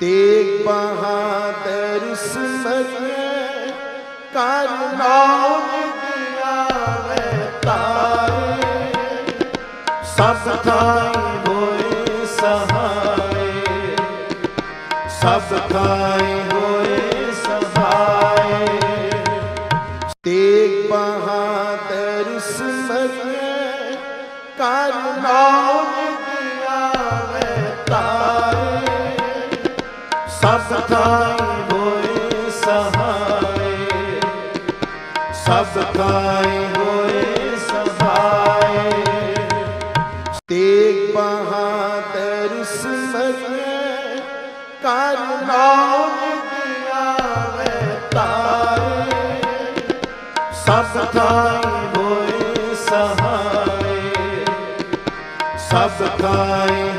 ਤੇਗ ਬਹਾਦਰ ਸਿਮਰਿਏ ਕਰ ਨਾਮ ਦਿਆ ਮੈਂ ਤਾਰੇ। ਸਭ ਥਾਈ ਹੋਏ ਸਹਾਏ, ਸਭ ਥਾਈ ਹੋਏ ਸਹਾਏ। ਤੇਗ ਬਹਾਦਰ ਸਿਮਰਿਏ ਕਰ ਨਾਮ ਸਭ ਥਾਈ ਹੋਏ ਸਹਾਏ। ਸਭ ਥਾਈ ਹੋਏ ਸਹਾਏ। ਤੇਗ ਬਹਾਦਰ ਸਿਮਰਿਏ ਕਰ ਨਾਮ ਦਿਆ ਤਾਰੇ। ਸਭ ਥਾਈ ਹੋਏ ਸਹਾਏ। ਸਭ ਥਾਈ